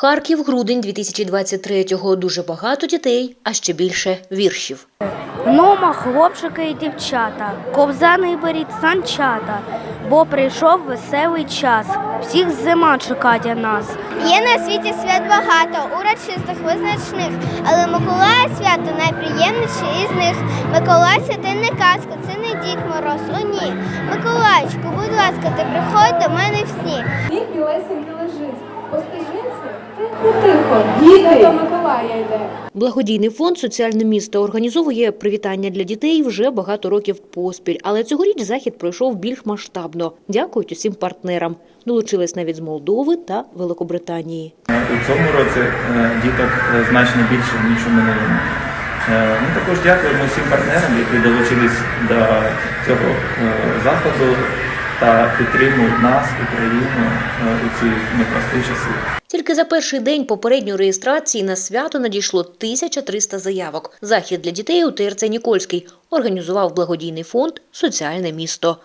Харків, грудень 2023-го. Дуже багато дітей, а ще більше віршів. Нумо, хлопчики і дівчата, ковзани беріть санчата, бо прийшов веселий час. Всіх зима чекає нас. Є на світі свят багато, урочистих, визначних, але Миколая свято найприємніше із них. Миколай це не казка, це не Дід Мороз, о ні. Миколаїчку, будь ласка, ти приходь до мене в сні. По стежинці тихо, діти до Миколая йде. Благодійний фонд Соціальне місто організовує привітання для дітей вже багато років поспіль, але цьогоріч захід пройшов більш масштабно. Дякують усім партнерам. Долучились навіть з Молдови та Великобританії. У цьому році е, діток е, значно більше, ніж у минулому. Е, Ми також дякуємо всім партнерам, які долучились до цього заходу та підтримують нас, Україну е, у ці непрості часи. Тільки за перший день попередньої реєстрації на свято надійшло 1300 заявок. Захід для дітей у ТРЦ Нікольський організував благодійний фонд Соціальне місто.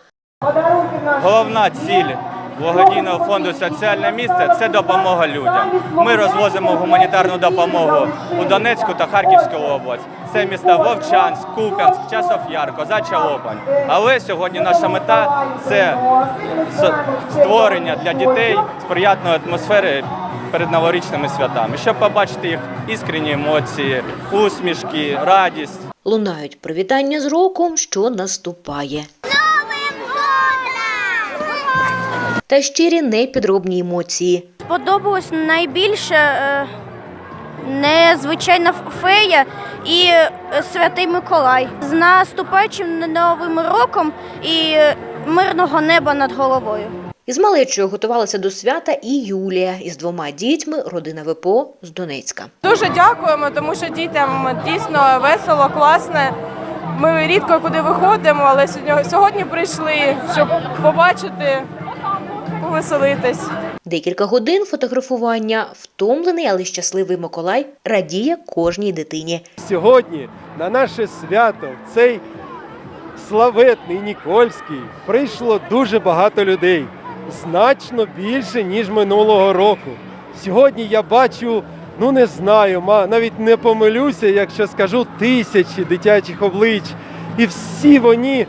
Головна ціль благодійного фонду соціальне місце це допомога людям. Ми розвозимо гуманітарну допомогу у Донецьку та Харківську область. Це міста Вовчанськ, Куп'янськ, Часов Яр, Козача Лопань. Але сьогодні наша мета це створення для дітей сприятної атмосфери перед новорічними святами, щоб побачити їх іскренні емоції, усмішки, радість. Лунають привітання з роком, що наступає. Та щирі непідробні емоції. Сподобалось найбільше е, незвичайна фея і е, святий Миколай. З наступаючим новим роком і е, мирного неба над головою. Із малечою готувалася до свята і Юлія із двома дітьми, родина ВПО з Донецька. Дуже дякуємо, тому що дітям дійсно весело, класно. Ми рідко куди виходимо, але сьогодні, сьогодні прийшли, щоб побачити, повеселитись. Декілька годин фотографування. Втомлений, але щасливий Миколай радіє кожній дитині. Сьогодні на наше свято, в цей славетний Нікольський, прийшло дуже багато людей, значно більше, ніж минулого року. Сьогодні я бачу, ну не знаю, ма- навіть не помилюся, якщо скажу тисячі дитячих облич. І всі вони,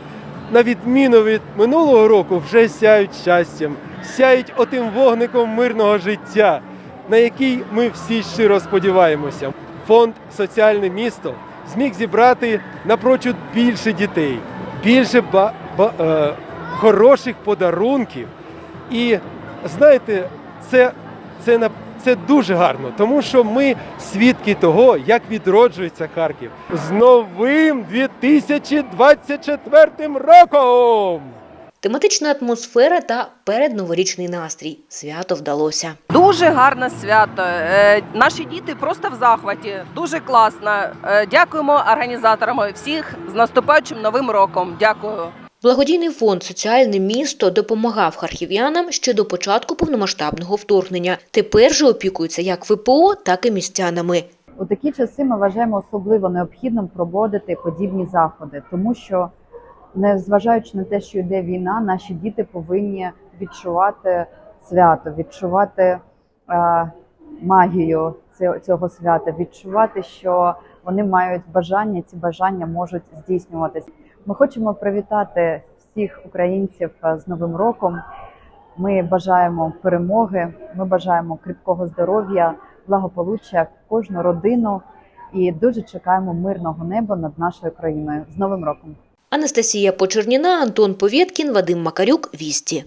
на відміну від минулого року, вже сяють щастям, сяють отим вогником мирного життя, на який ми всі щиро сподіваємося. Фонд Соціальне місто зміг зібрати напрочуд більше дітей, більше ба- ба- е, хороших подарунків. І знаєте, це, це, на- це дуже гарно, тому що ми свідки того, як відроджується Харків з новим 2024 роком. Тематична атмосфера та передноворічний настрій. Свято вдалося. Дуже гарне свято. Е, Наші діти просто в захваті. Дуже класно. Е, Дякуємо організаторам всіх з наступаючим новим роком. Дякую. Благодійний фонд Соціальне місто допомагав харків'янам ще до початку повномасштабного вторгнення. Тепер же опікується як ВПО, так і містянами. У такі часи ми вважаємо особливо необхідним проводити подібні заходи, тому що, незважаючи на те, що йде війна, наші діти повинні відчувати свято, відчувати е, магію цього, свята, відчувати, що вони мають бажання, ці бажання можуть здійснюватися. Ми хочемо привітати всіх українців е, з Новим роком. Ми бажаємо перемоги, ми бажаємо кріпкого здоров'я, благополуччя кожну родину і дуже чекаємо мирного неба над нашою країною з Новим роком. Анастасія Почерніна, Антон Повєткін, Вадим Макарюк. Вісті.